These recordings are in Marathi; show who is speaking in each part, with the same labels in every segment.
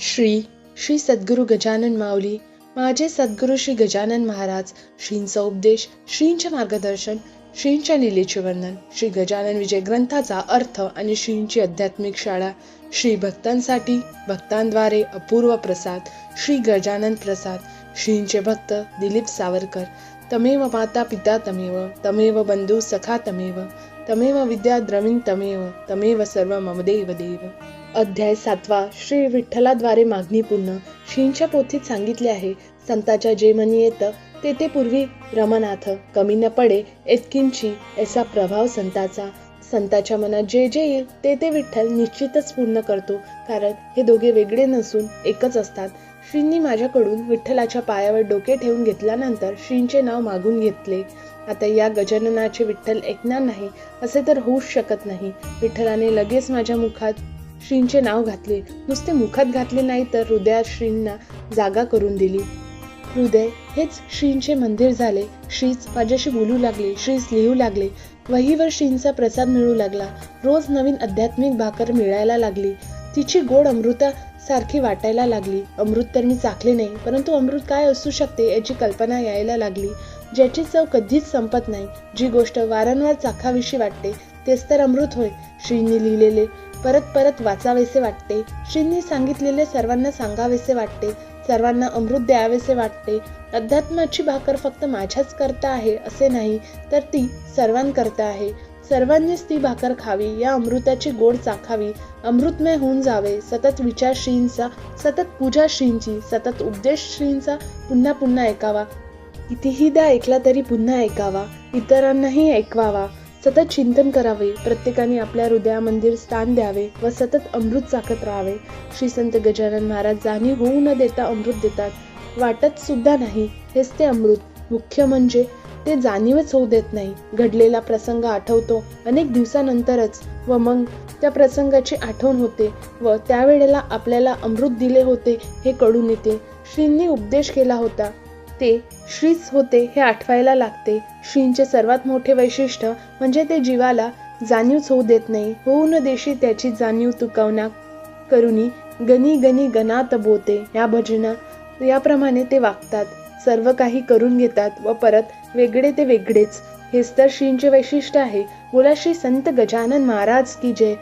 Speaker 1: श्री श्री सद्गुरू गजानन माऊली माझे सद्गुरू श्री गजानन महाराज श्रींचा उपदेश श्रींचे मार्गदर्शन श्रींच्या लिलेचे वर्णन श्री गजानन विजय ग्रंथाचा अर्थ आणि श्रींची आध्यात्मिक शाळा श्री भक्तांसाठी भक्तांद्वारे अपूर्व प्रसाद श्री गजानन प्रसाद श्रींचे भक्त दिलीप सावरकर तमेव माता पिता तमेव तमेव बंधू सखा तमेव तमेव विद्या द्रविण तमेव तमेव सर्व ममदेव देव. अध्याय सातवा. श्री विठ्ठलाद्वारे मागणी पूर्ण. श्रींच्या पोथीत सांगितले आहे संताच्या जे मनी येतं ते ते पूर्वी रमनाथ कमी न पडे एतकिंची ऐसा प्रभाव संताचा. संताच्या मनात जे जे येईल ते ते विठ्ठल निश्चितच पूर्ण करतो कारण हे दोघे वेगळे नसून एकच असतात. श्रींनी माझ्याकडून विठ्ठलाच्या पायावर डोके ठेवून घेतल्यानंतर श्रींचे नाव मागून घेतले. आता या गजाननाचे विठ्ठल ऐकणार नाही असे तर होऊच शकत नाही. विठ्ठलाने लगेच माझ्या मुखात श्रींचे नाव घातले. नुसते मुखात घातले नाही तर हृदयात श्रींना जागा करून दिली. हृदय हेच श्रींचे मंदिर झाले. श्रीच माझ्याशी बोलू लागले श्रीच लिहू लागले. वहीवर श्रींचा प्रसाद मिळू लागला. रोज नवीन आध्यात्मिक भाकर मिळायला लागली. तिची गोड अमृता सारखी वाटायला लागली. अमृत तर मी चाखले नाही परंतु अमृत काय असू शकते याची कल्पना यायला लागली. ज्याची चव कधीच संपत नाही. जी गोष्ट वारंवार चाखाविषयी वाटते तेच तर अमृत होय. श्रींनी लिहिलेले परत परत वाचावेसे वाटते. श्रींनी सांगितलेले सर्वांना सांगावेसे वाटते. सर्वांना अमृत द्यावेसे वाटते. अध्यात्माची भाकर फक्त माझ्याच करता आहे असे नाही तर ती सर्वांकरता आहे. सर्वांनीच ती भाकर खावी या अमृताची गोड चाखावी. अमृतमय होऊन जावे सतत विचार श्रींचा सतत पूजा श्रींची सतत उपदेश श्रींचा पुन्हा पुन्हा ऐकावा. कितीहीदा ऐकला तरी पुन्हा ऐकावा. इतरांनाही ऐकवावा. सतत चिंतन करावे प्रत्येकाने आपल्या हृदया मंदिर स्थान द्यावे व सतत अमृत चाकत राहावे. श्री संत गजानन महाराज जाणीव होऊ न देता अमृत देतात. वाटत सुद्धा नाही. हेच ते अमृत. मुख्य म्हणजे ते जाणीवच होऊ देत नाही. घडलेला प्रसंग आठवतो अनेक दिवसानंतरच व मग त्या प्रसंगाची आठवण होते व त्यावेळेला आपल्याला अमृत दिले होते हे कळून येते. श्रींनी उपदेश केला होता ते श्रीच होते हे आठवायला लागते. श्रींचे सर्वात मोठे वैशिष्ट्य म्हणजे ते जीवाला जाणीवच होऊ देत नाही. होऊ न देशी त्याची जाणीव तुकवना करुनी गनी गनी गणात बोते. या भजना याप्रमाणे ते वागतात. सर्व काही करून घेतात व परत वेगळे ते वेगळेच. हेच तर श्रींचे वैशिष्ट्य आहे. बोला श्री संत गजानन महाराज की जय.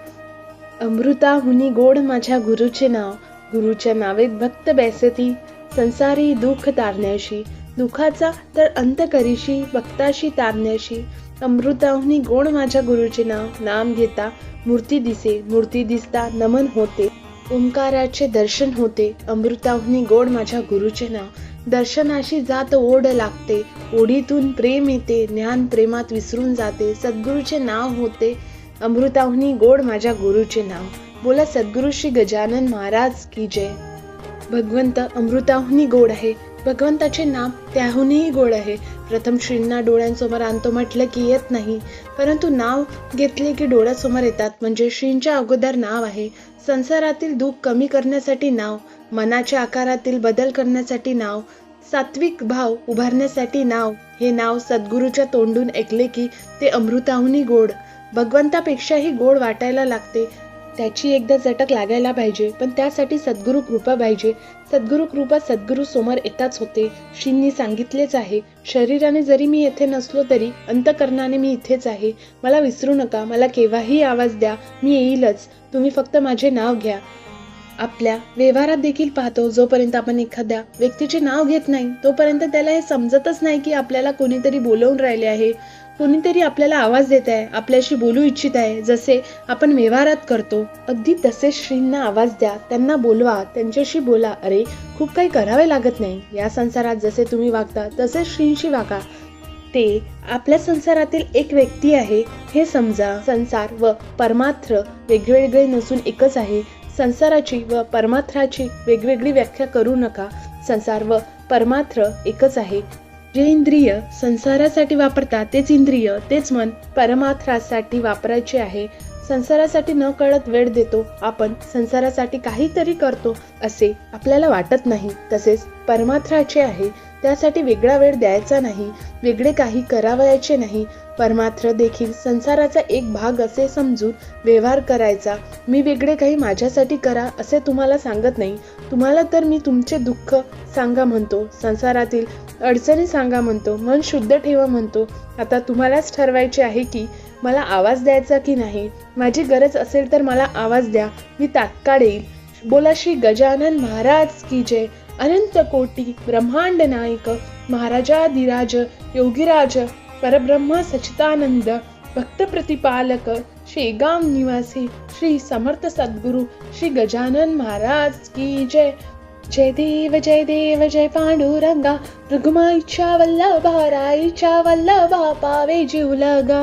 Speaker 1: अमृताहुनी गोड माझ्या गुरुचे नाव. गुरुच्या नावेत भक्त बैसती. संसारी दुःख तारण्याशी दुःखाचा तर अंत करीशी भक्ताशी तारण्याशी अमृताहुनी गोड माझ्या गुरुचे नाव नाम घेता मूर्ती दिसे मूर्ती दिसता नमन होते ओंकाराचे दर्शन होते अमृताहुनी गोड माझ्या गुरुचे नाव दर्शनाशी जात ओढ लागते ओढीतून प्रेम येते ज्ञान प्रेमात विसरून जाते सद्गुरूचे नाव होते अमृताहुनी गोड माझ्या गुरुचे नाव बोला सद्गुरू श्री गजानन महाराज की जय. भगवंत अमृताहुनी गोड आहे. भगवंताचे नाम त्याहूनही गोड आहे. प्रथम श्रींना डोळ्यांसमोर आणतो म्हटलं की येत नाही. परंतु नाव घेतले की डोळ्यासमोर येतात म्हणजे श्रींच्या अगोदर नाव आहे. संसारातील दुःख कमी करण्यासाठी नाव मनाच्या आकारातील बदल करण्यासाठी नाव सात्विक भाव उभारण्यासाठी नाव हे नाव सद्गुरूच्या तोंडून ऐकले की ते अमृताहुनी गोड. भगवंतापेक्षाही गोड वाटायला लागते. त्याची एकदा चटक लागायला पाहिजे पण त्यासाठी सद्गुरू कृपा पाहिजे. सद्गुरू कृपा सद्गुरू समोर येताच होते. श्रींनी सांगितलेच आहे शरीराने जरी मी येथे नसलो तरी अंतकरणाने मी इथेच आहे. मला विसरू नका मला केव्हाही आवाज द्या मी येईलच. तुम्ही फक्त माझे नाव घ्या. आपल्या व्यवहारात देखील पाहतो जोपर्यंत आपण एखाद्या व्यक्तीचे नाव घेत नाही तोपर्यंत त्याला हे समजतच नाही की आपल्याला कोणीतरी बोलवून राहिले आहे. कोणीतरी आपल्याला आवाज देत आहे आपल्याशी बोलू इच्छित आहे. जसे आपण व्यवहारात करतो अगदी तसेच श्रींना आवाज द्या त्यांना बोलवा त्यांच्याशी बोला. अरे खूप काही करावे लागत नाही. या संसारात जसे तुम्ही वागता तसेच श्रींशी वागा. ते आपल्या संसारातील एक व्यक्ती आहे हे समजा. संसार व परमात्र वेगवेगळे नसून एकच आहे. संसाराची व परमार्थाची वेगवेगळी व्याख्या करू नका. संसार व परमात्र एकच आहे. जे इंद्रिय संसारासाठी वापरतात तेच इंद्रिय तेच मन परमार्थासाठी वापरायचे आहे. संसारासाठी न कळत वेळ देतो आपण संसारासाठी काहीतरी करतो असे आपल्याला वाटत नाही. तसेच परमार्थाचे आहे त्यासाठी वेगळा वेळ द्यायचा नाही वेगळे काही करावयाचे नाही. परमात्र देखील संसाराचा एक भाग असे समजून व्यवहार करायचा. मी वेगळे काही माझ्यासाठी करा असे तुम्हाला सांगत नाही. तुम्हाला तर मी तुमचे दुःख सांगा म्हणतो संसारातील अडचणी सांगा म्हणतो मन शुद्ध ठेवा म्हणतो. आता तुम्हालाच ठरवायचे आहे की मला आवाज द्यायचा की नाही? माझी गरज असेल तर मला आवाज द्या मी तात्काळ येईल. बोला श्री गजानन महाराज की जय. अनंत कोटी ब्रह्मांड नायक महाराजाधिराज योगीराज परब्रह्म सचितानंद भक्त प्रतिपालक शेगाव निवासी श्री समर्थ सद्गुरु श्री गजानन महाराज की जय। जय देव जय देव जय पांडुरंगा रघुमाईच्या वल्लभा राईच्या वल्लभा पावे जीव लगा।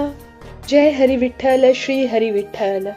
Speaker 1: जय हरी विठ्ठल श्री हरी विठ्ठल।